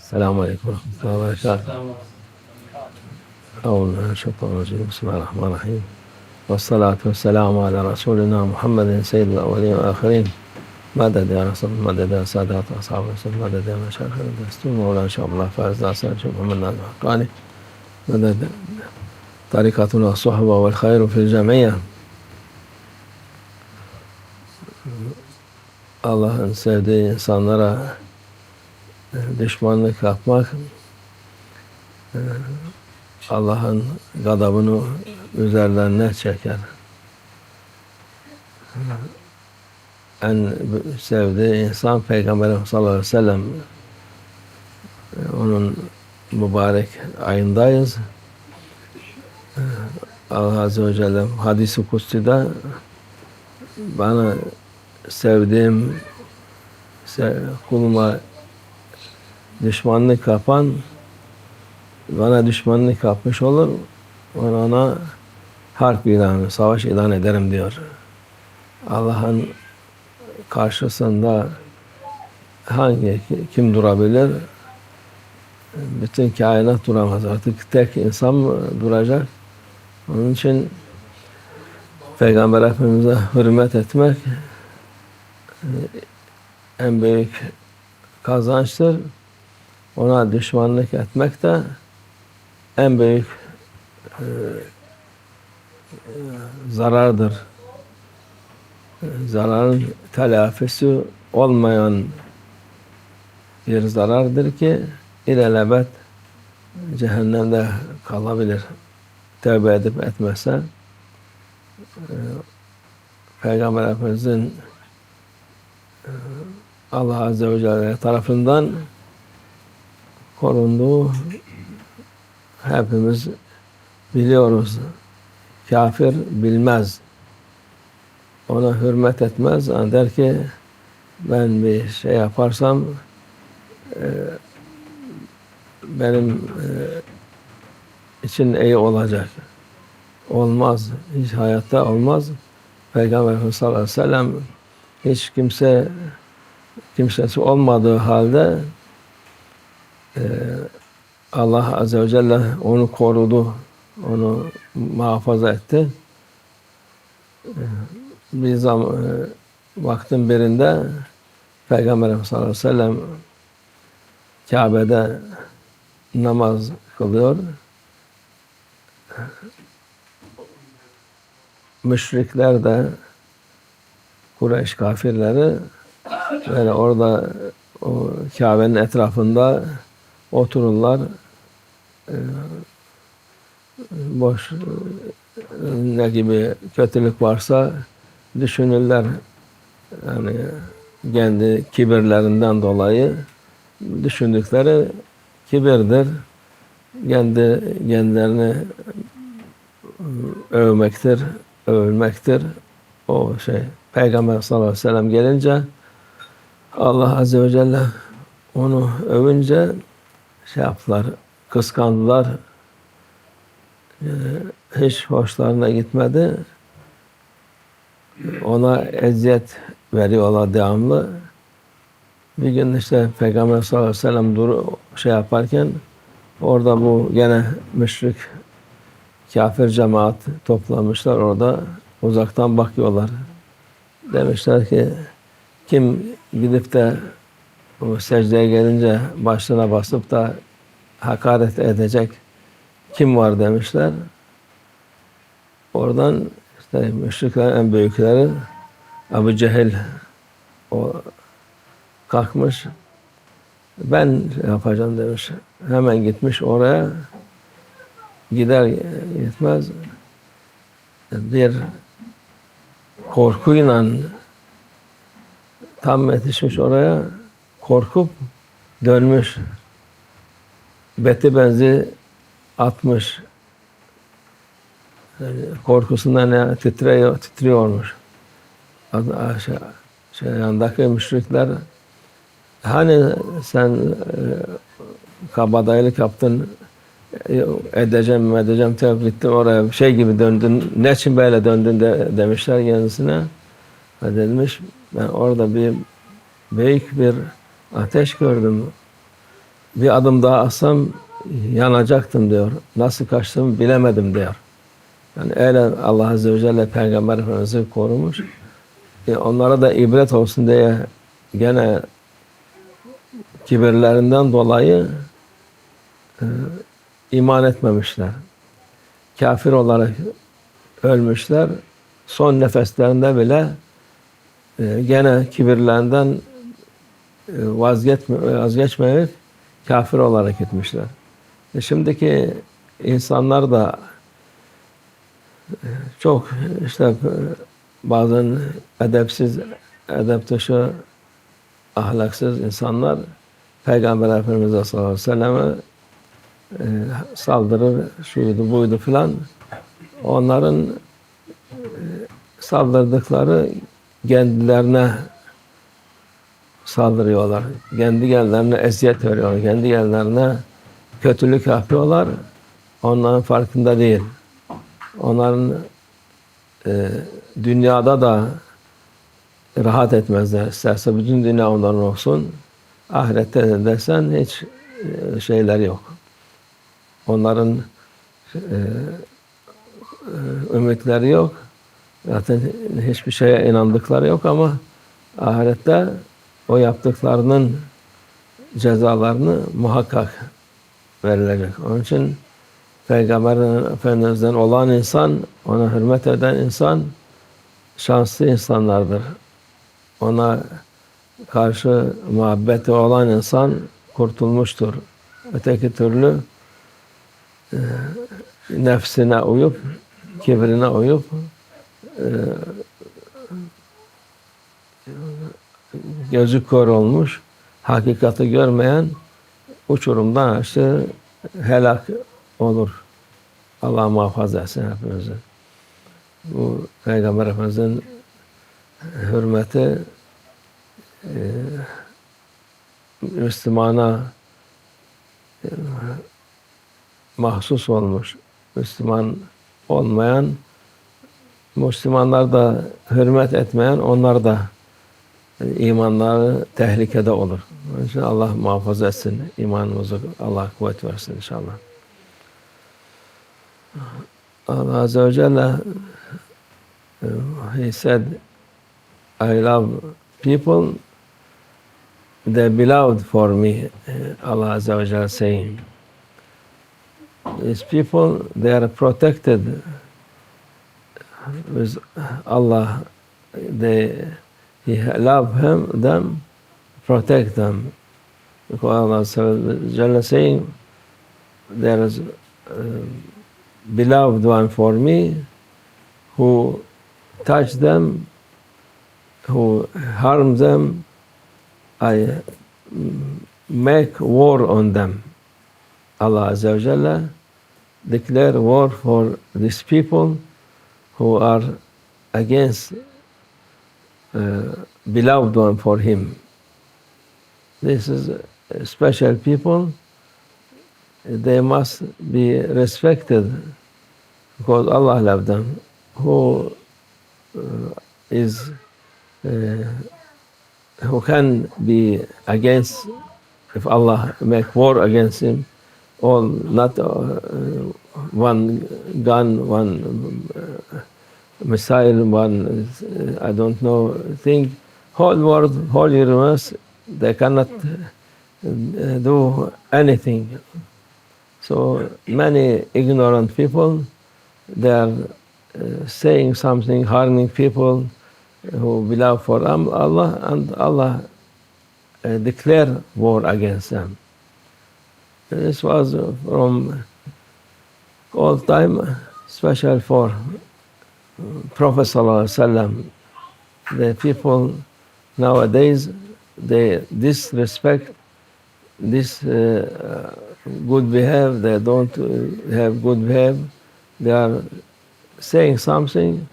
السلام عليكم ورحمة الله وبركاته. أعوذ بالله من الشيطان الرجيم. بسم الله الرحمن الرحيم. والصلاة والسلام على رسولنا محمد سيد الأولين والآخرين. مدد يا رسول الله مدد يا سادات أصحاب رسول الله مدد يا مشايخ الدستور مولانا شاء الله فائز ناصر شيخ محمد ناصر الحقاني مدد طريقتنا الصحبة والخير في الجميع. Allah'ın sevdiği insanlara düşmanlık yapmak e, Allah'ın gadabını üzerlerine çeker. En sevdiği insan Peygamber sallallahu aleyhi ve sellem onun mübarek ayındayız. Allah Azze ve Celle hadisi kutsi'de bana sevdiğim kuluma düşmanlık yapan bana düşmanlık yapmış olur. Ona harp ilanı, savaş ilan ederim diyor. Allah'ın karşısında hangi kim durabilir? Bütün kainat duramaz. Artık tek insan duracak? Onun için Peygamber Efendimiz'e hürmet etmek en büyük kazançtır. Ona düşmanlık etmek de en büyük e, zarardır. Zararın telafisi olmayan bir zarardır ki ilelebet cehennemde kalabilir. Tövbe edip etmezse e, Peygamber Efendimiz'in Allah Azze ve Celle tarafından korunduğu hepimiz biliyoruz. Kafir bilmez. Ona hürmet etmez. Yani der ki ben bir şey yaparsam e, benim e, için iyi olacak. Olmaz. Hiç hayatta olmaz. Peygamber Efendimiz sallallahu aleyhi ve sellem hiç kimse kimsesi olmadığı halde e, Allah Azze ve Celle onu korudu, onu muhafaza etti. E, bir zaman vaktin birinde Peygamber sallallahu aleyhi ve sellem Kabe'de namaz kılıyor. Müşrikler de Kureyş kafirleri böyle orada o Kabe'nin etrafında otururlar. E, boş e, ne gibi kötülük varsa düşünürler. Yani kendi kibirlerinden dolayı düşündükleri kibirdir. Kendi kendilerini övmektir, övülmektir. O şey Peygamber sallallahu aleyhi ve sellem gelince Allah azze ve celle onu övünce şey yaptılar, kıskandılar. Ee, hiç hoşlarına gitmedi. Ona eziyet veriyorlar devamlı. Bir gün işte Peygamber sallallahu aleyhi ve sellem dur şey yaparken orada bu gene müşrik kafir cemaat toplamışlar orada uzaktan bakıyorlar. Demişler ki kim gidip de o secdeye gelince başına basıp da hakaret edecek kim var demişler. Oradan işte müşriklerin en büyükleri Abu Cehil o kalkmış ben yapacağım demiş. Hemen gitmiş oraya gider gitmez bir korkuyla tam yetişmiş oraya korkup dönmüş. Beti benzi atmış. Yani korkusundan ne titriyor, titriyormuş. Aşağı, şey, yanındaki müşrikler hani sen e, kabadayılık yaptın e, edeceğim edeceğim tevbe gittin oraya şey gibi döndün ne için böyle döndün de, demişler kendisine demiş ben orada bir büyük bir ateş gördüm bir adım daha atsam yanacaktım diyor. Nasıl kaçtığımı bilemedim diyor. Yani öyle Allah Azze ve Celle Peygamber Efendimiz'i korumuş. E, onlara da ibret olsun diye gene kibirlerinden dolayı e, iman etmemişler. Kafir olarak ölmüşler. Son nefeslerinde bile e, gene kibirlerinden vazgeçme, vazgeçmeyip kafir olarak gitmişler. E, şimdiki insanlar da e, çok işte e, bazen edepsiz, edep dışı, ahlaksız insanlar Peygamber Efendimiz sallallahu aleyhi ve selleme e, saldırır, şuydu buydu filan. Onların e, saldırdıkları kendilerine saldırıyorlar. Kendi kendilerine eziyet veriyorlar. Kendi kendilerine kötülük yapıyorlar. Onların farkında değil. Onların e, dünyada da rahat etmezler. İsterse bütün dünya onların olsun. Ahirette de desen hiç e, şeyler yok. Onların e, e, ümitleri yok. Zaten hiçbir şeye inandıkları yok ama ahirette o yaptıklarının cezalarını muhakkak verilecek. Onun için Peygamber Efendimiz'den olan insan, ona hürmet eden insan şanslı insanlardır. Ona karşı muhabbeti olan insan kurtulmuştur. Öteki türlü e, nefsine uyup, kibrine uyup e, gözü kör olmuş, hakikati görmeyen uçurumdan aşağı helak olur. Allah muhafaza etsin hepimizi. Bu Peygamber Efendimiz'in hürmeti e, Müslümana e, mahsus olmuş. Müslüman olmayan, Müslümanlar da hürmet etmeyen onlar da imanları tehlikede olur. Onun için Allah muhafaza etsin imanımızı. Allah kuvvet versin inşallah. Allah Azze ve Celle He said, I love people, they're beloved for me. Allah Azze ve Celle saying. These people, they are protected with Allah. They He love him, them, protect them. Because Allah saying, there is a beloved one for me who touch them, who harm them, I mm, make war on them. Allah Azza wa Jalla declare war for these people who are against uh, beloved one for him. This is uh, special people. They must be respected because Allah loved them. Who uh, is uh, who can be against if Allah make war against him? All not uh, one gun, one missile, one, I don't know, thing. Whole world, whole universe, they cannot do anything. So many ignorant people, they are uh, saying something, harming people who believe for Allah, and Allah uh, declare war against them. This was from all time special for Prophet ﷺ, the people nowadays, they disrespect this uh, good behavior, they don't uh, have good behavior, they are saying something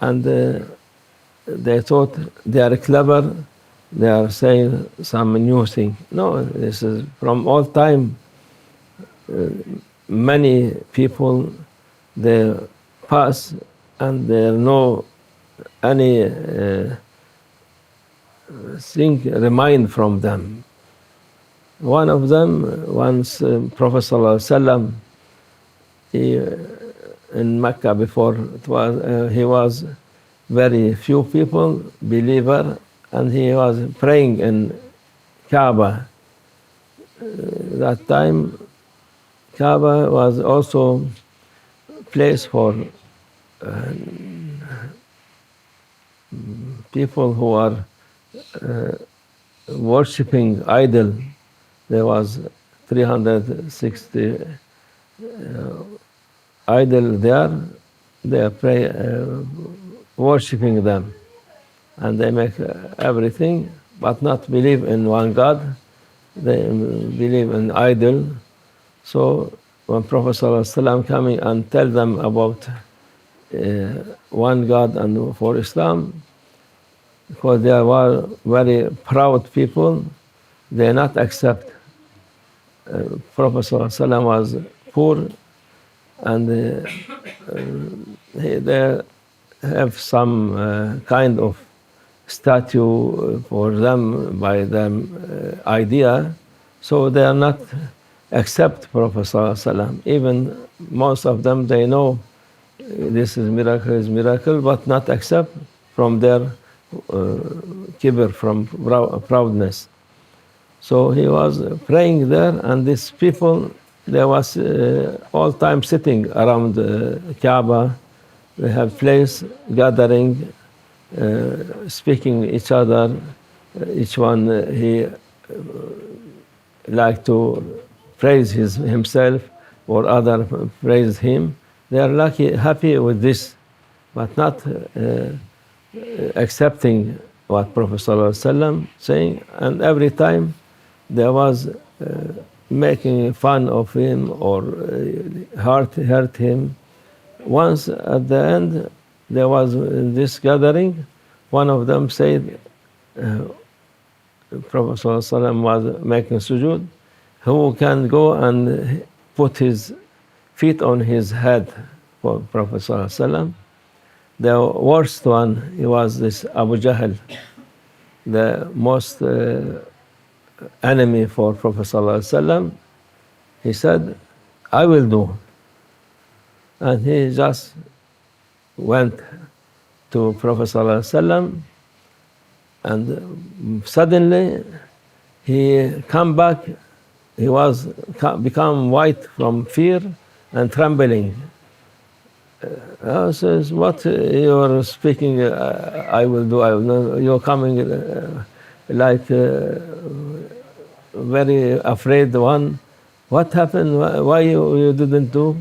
and uh, they thought they are clever, they are saying some new thing. No, this is from all time. Uh, many people, they pass and there are no any uh, thing remain from them. One of them, once uh, Prophet Sallallahu he, uh, in Mecca before it was, uh, he was very few people, believer, and he was praying in Kaaba. Uh, that time, Kaaba was also place for people who are uh, worshipping idol. There was 360 uh, idol there. They are pray, uh, worshipping them, and they make everything, but not believe in one God. They believe in idol. So when Prophet ﷺ coming and tell them about one God and for Islam, because they were very proud people, they not accept. Uh, Prophet ﷺ was poor, and uh, uh, they have some uh, kind of statue for them by them uh, idea, so they are not accept Prophet ﷺ. Even most of them, they know this is miracle, is miracle, but not accept from their uh, from proudness. So he was praying there, and these people, there was uh, all time sitting around uh, Kaaba. They have place gathering, uh, speaking each other. each one uh, he uh, like to praise his, himself or other praise him. They are lucky, happy with this, but not uh, accepting what Prophet ﷺ saying. And every time there was uh, making fun of him or uh, hurt, hurt him. Once at the end, there was this gathering, one of them said, uh, Prophet ﷺ was making sujood, who can go and put his feet on his head for Prophet ﷺ. The worst one, he was this Abu Jahl, the most uh, enemy for Prophet ﷺ. He said, I will do. And he just went to Prophet ﷺ and suddenly he come back he was become white from fear and trembling. Uh, says, what uh, you are speaking, uh, I will do, I will. You're coming uh, like uh, very afraid one. What happened? Why you, you didn't do?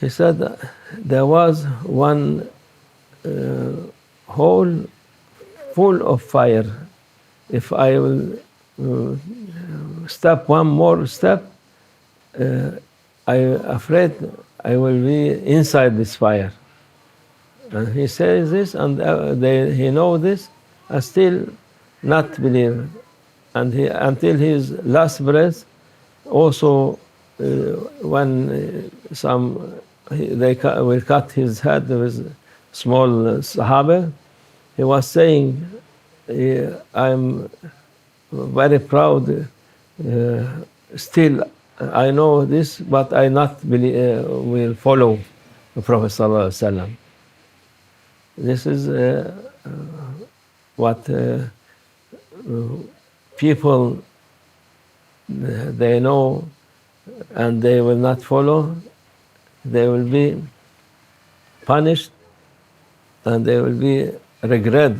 He said, there was one uh, hole full of fire. If I will step one more step, I afraid I will be inside this fire. And he says this, and uh, they, he know this, and still not believe. And he, until his last breath, also uh, when uh, some they will cut his head with small sahaba, he was saying, "I'm very proud uh, still I know this, but I not believe, uh, will follow the Prophet sallallahu. This is uh, what people they know and they will not follow, they will be punished and they will be regret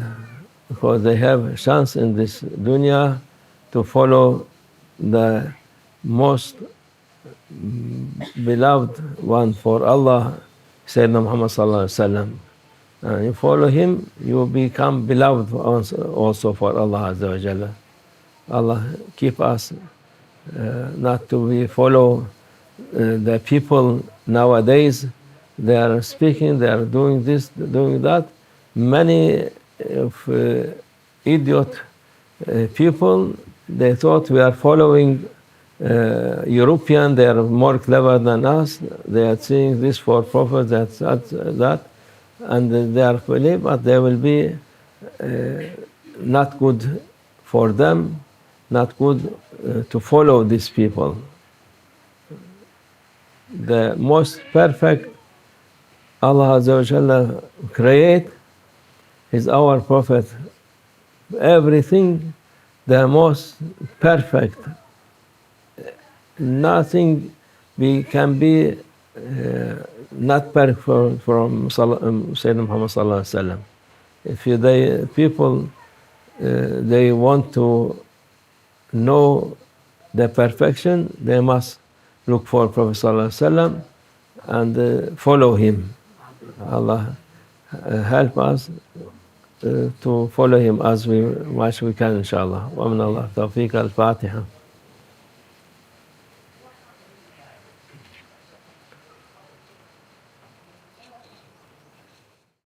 because they have chance in this dunya to follow the most beloved one for Allah, Sayyidina Muhammad sallallahu. And you follow him, you become beloved also for Allah Azza wa Jalla. Allah keep us uh, not to be follow uh, the people nowadays. They are speaking, they are doing this, doing that. Many of uh, idiot uh, people they thought we are following uh, European, they are more clever than us. They are seeing this for profit, that, that, that, and they are believe, but they will be uh, not good for them, not good uh, to follow these people. The most perfect Allah Azza create is our Prophet. Everything the most perfect Nothing we can be uh, not perfect from, from Sal- um, Sayyidina Muhammad Sallallahu Alaihi Wasallam. If you, they, people uh, they want to know the perfection, they must look for Prophet Sallallahu Alaihi Wasallam and uh, follow him. Allah uh, help us uh, to follow him as we much we can inshallah. ومن الله التوفيق الفاتحة